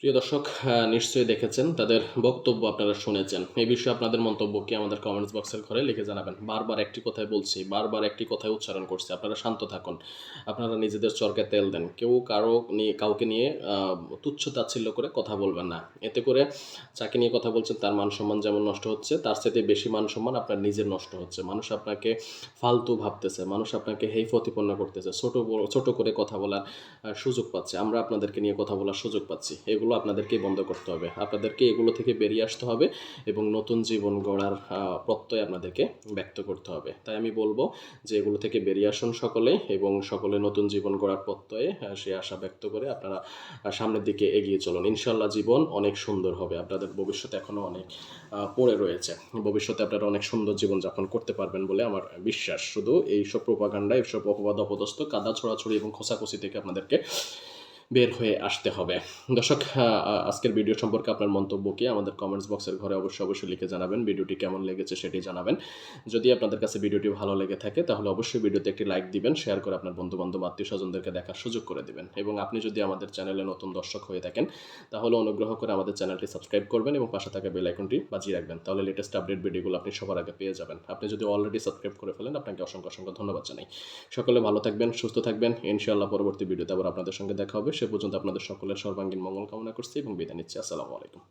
প্রিয় দর্শক নিশ্চয়ই দেখেছেন, তাদের বক্তব্য আপনারা শুনেছেন। এই বিষয়ে আপনাদের মন্তব্য কি আমাদের কমেন্টস বক্সের ঘরে লিখে জানাবেন। বারবার একটি কথাই বলছি, বারবার একটি কথাই উচ্চারণ করছি। আপনারা শান্ত থাকুন। আপনারা নিজেদের চরকে তেল দেন। কেউ কারও নিয়ে, কাউকে নিয়ে তুচ্ছ তাচ্ছিল্য করে কথা বলবেন না। এতে করে যাকে নিয়ে কথা বলছেন, তার মান সম্মান যেমন নষ্ট হচ্ছে, তার সাথে বেশি মান সম্মান আপনার নিজের নষ্ট হচ্ছে। মানুষ আপনাকে ফালতু ভাবতেছে, মানুষ আপনাকে হেই প্রতিপন্ন করতেছে। ছোট ছোট করে কথা বলার সুযোগ পাচ্ছে। আমরা আপনাদেরকে নিয়ে কথা বলার সুযোগ পাচ্ছি। এগুলো আপনাদেরকেই বন্ধ করতে হবে। আপনাদেরকে এগুলো থেকে বেরিয়ে আসতে হবে এবং নতুন জীবন গড়ার প্রত্যয় আপনাদেরকে ব্যক্ত করতে হবে। তাই আমি বলব যে এগুলো থেকে বেরিয়ে আসুন সকলে এবং সকলে নতুন জীবন গড়ার প্রত্যয়ে সে আশা ব্যক্ত করে আপনারা সামনের দিকে এগিয়ে চলুন। ইনশাল্লাহ জীবন অনেক সুন্দর হবে। আপনাদের ভবিষ্যৎ এখনও অনেক পড়ে রয়েছে। ভবিষ্যতে আপনারা অনেক সুন্দর জীবনযাপন করতে পারবেন বলে আমার বিশ্বাস। শুধু এইসব প্রোপাগান্ডা এইসব অপবাদ, অপদস্থ, কাদা, ছড়াছড়ি এবং খোসাখুসি থেকে আপনাদেরকে বের হয়ে আসতে হবে। দর্শক আজকের ভিডিও সম্পর্কে আপনার মন্তব্য কি? আমাদের কমেন্টস বক্সের ঘরে অবশ্যই অবশ্যই লিখে জানাবেন। ভিডিওটি কেমন লেগেছে সেটি জানাবেন। যদি আপনাদের কাছে ভিডিওটি ভালো লেগে থাকে, তাহলে অবশ্যই ভিডিওতে একটি লাইক দিবেন শেয়ার করে আপনার বন্ধু বান্ধব আত্মীয় স্বজনদেরকে দেখার সুযোগ করে দিবেন। এবং আপনি যদি আমাদের চ্যানেলে নতুন দর্শক হয়ে থাকেন, তাহলে অনুগ্রহ করে আমাদের চ্যানেলটি সাবস্ক্রাইব করবেন এবং পাশে থাকা বেল আইকনটি বাজিয়ে রাখবেন। তাহলে লেটেস্ট আপডেট ভিডিওগুলো আপনি সবার আগে পেয়ে যাবেন। আপনি যদি অলরেডি সাবস্ক্রাইব করে ফেলেন, আপনাকে অসংখ্য অসংখ্য ধন্যবাদ জানাই। সকলে ভালো থাকবেন, সুস্থ থাকবেন। ইনশাআল্লাহ পরবর্তী ভিডিওতে আবার আপনাদের সঙ্গে দেখা হবে। সে পর্যন্ত আপনাদের সকলের সর্বাঙ্গীন মঙ্গল কামনা করছি এবং বিদায় নিচ্ছি। আসসালামু আলাইকুম।